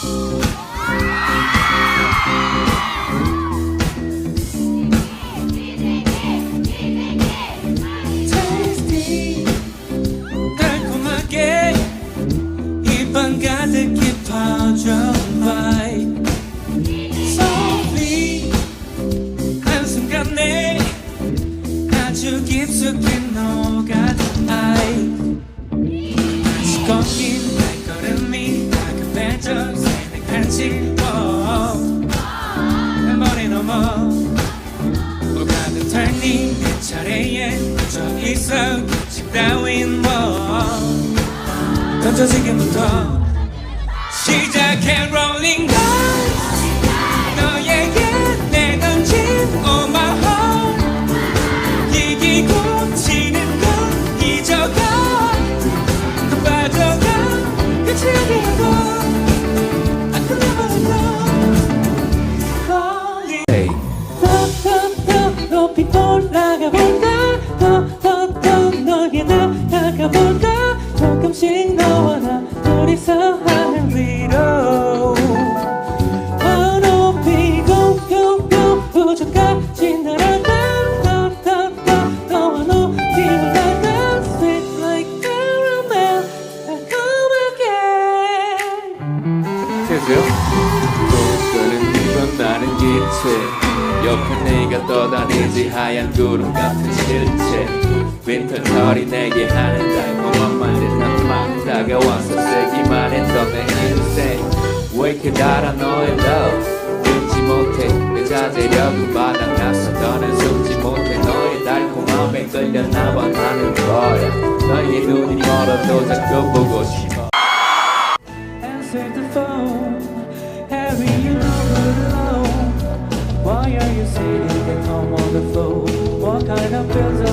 Música 상식 따윈 뭐? 던져지기부터 시작해 롤링 고 내게 하는 달콤한 말은 막 다가와서 쓰기만 했던 내 인생 왜 이렇게 달아 너의 love 듣지 못해 내 자제력은 바닥났어 너는 숨지 못해 너의 달콤함에 끌려나만 하는 거야 너의 눈이 멀어도 자꾸 보고 싶어 Answer the phone Harry you know we're alone Why are you sitting at home on the floor What kind of pills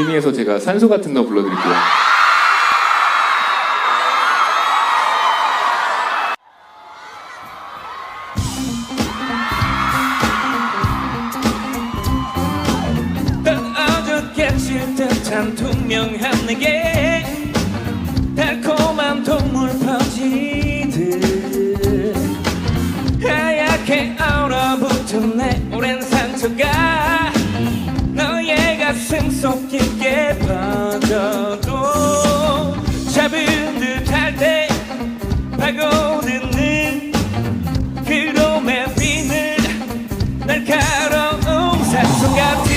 의미에서 제가 산소 같은 거 불러드릴게요. 어저께 칠듯한 투명한 내게 잘돼. 파고드는 그놈의 비늘 날카로운 사슴 같은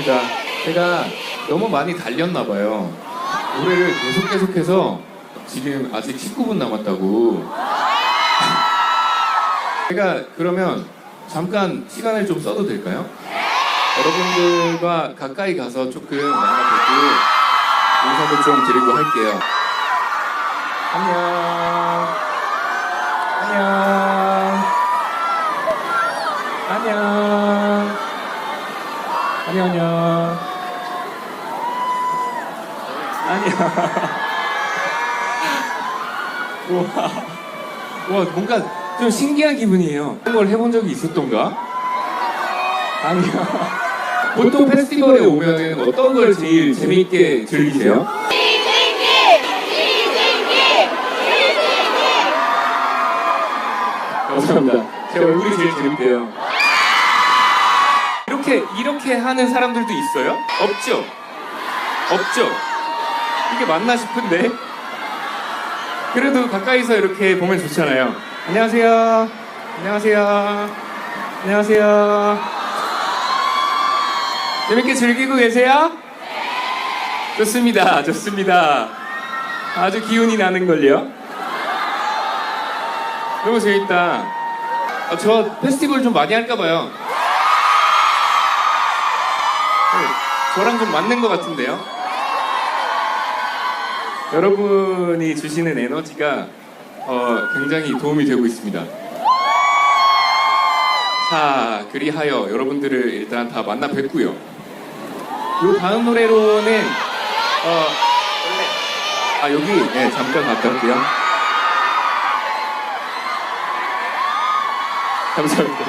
죄송합니다. 제가 너무 많이 달렸나 봐요. 노래를 계속 계속해서 지금 아직 19분 남았다고. 제가 그러면 잠깐 시간을 좀 써도 될까요? 여러분들과 가까이 가서 조금 만나뵙고 인사도 좀 드리고 할게요. 안녕. 안녕, 안녕. 안녕. 우와. 와, 뭔가 좀 신기한 기분이에요. 이런 걸 해본 적이 있었던가? 아니요. 보통 페스티벌에 오면 어떤 걸 제일 재밌게 즐기세요? 감사합니다. 제 얼굴이 제일 재밌대요. 이렇게 이렇게 하는 사람들도 있어요? 없죠? 없죠? 이게 맞나 싶은데. 그래도 가까이서 이렇게 보면 좋잖아요. 안녕하세요. 안녕하세요. 안녕하세요. 재밌게 즐기고 계세요? 좋습니다. 좋습니다. 아주 기운이 나는 걸요. 너무 재밌다. 아, 저 페스티벌 좀 많이 할까 봐요. 저랑 좀 맞는 것 같은데요. 여러분이 주시는 에너지가 어, 굉장히 도움이 되고 있습니다. 자, 그리하여 여러분들을 일단 다 만나 뵙고요. 요 다음 노래로는 어, 아 여기 네, 잠깐 갔다 올게요. 감사합니다.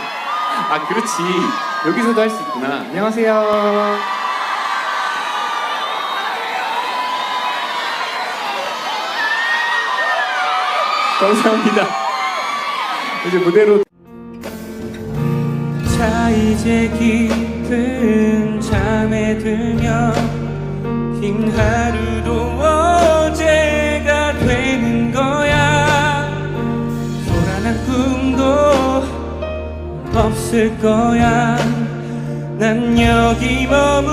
아 그렇지 여기서도 할 수 있구나. 안녕하세요. 감사합니다. 이제 무대로. 자 이제 깊은 잠에 들면 긴 하루도 어제가 되는 거야. 불안한 꿈도 없을 거야. 난 여기 머무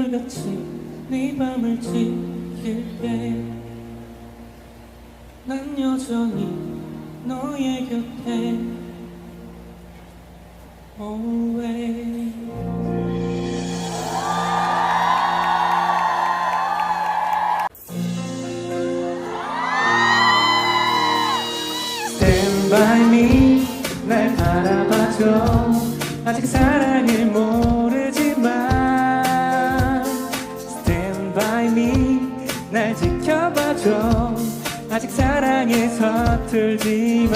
한결같이 네 밤을 지킬게. 난 여전히 너의 곁에 always. Stand by me 날 바라봐줘. 아직 사랑을 모 지켜봐줘 아직 사랑에 서툴지만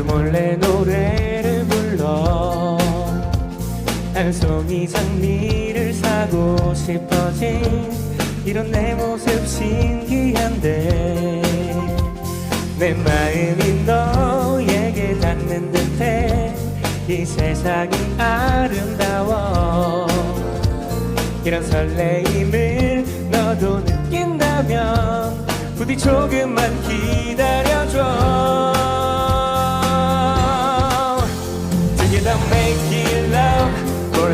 나도 몰래 노래를 불러. 한 송이 장미를 사고 싶어진 이런 내 모습 신기한데 내 마음이 너에게 닿는 듯해 이 세상이 아름다워. 이런 설레임을 너도 느낀다면 부디 조금만 기다려줘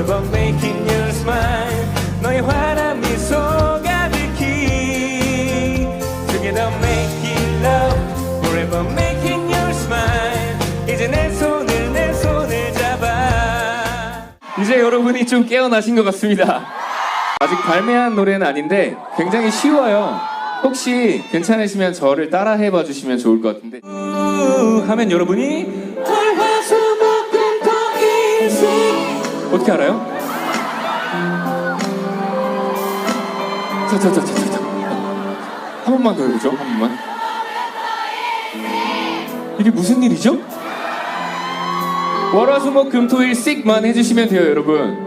Forever making you smile 너의 환한 미소 가득히 Together making love Forever making you smile 이제 내 손을 내 손을 잡아 이제 여러분이 좀 깨어나신 것 같습니다. 아직 발매한 노래는 아닌데 굉장히 쉬워요. 혹시 괜찮으시면 저를 따라 해봐 주시면 좋을 것 같은데. 우 하면 여러분이 월화수목금토일생 어떻게 알아요? 자자자자자 한 번만 더 해보죠 한 번만 이게 무슨 일이죠? 월화수목 금토일 씩만 해주시면 돼요 여러분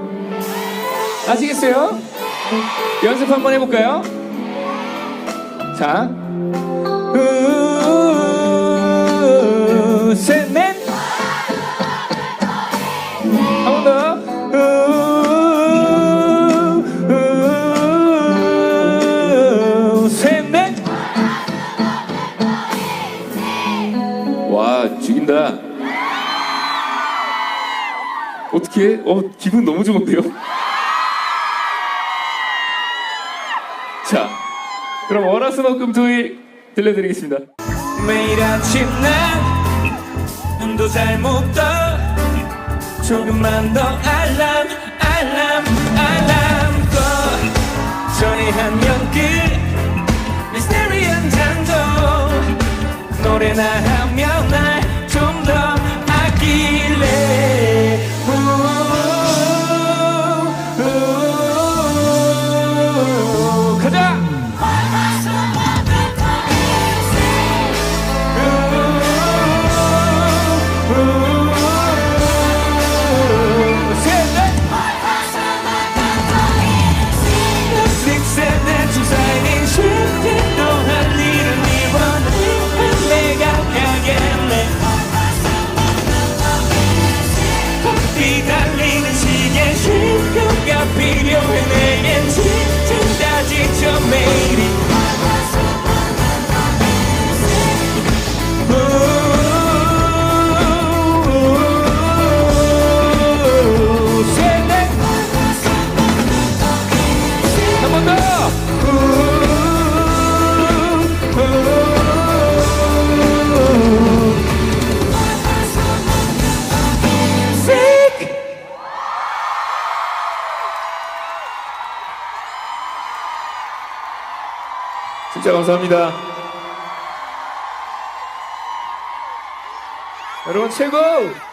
아시겠어요? 연습 한번 해볼까요? 자 으, 셋, 넷. 어떻게? 어, 기분 너무 좋은데요? 자, 그럼 월화수목금 토일 들려드리겠습니다. 매일 아침 난 눈도 잘못 떠 조금만 더 알람 알람 알람 꺼 전에 하면 끝 미스테리한 장도 노래나 하면 날 진짜 감사합니다. 여러분 최고!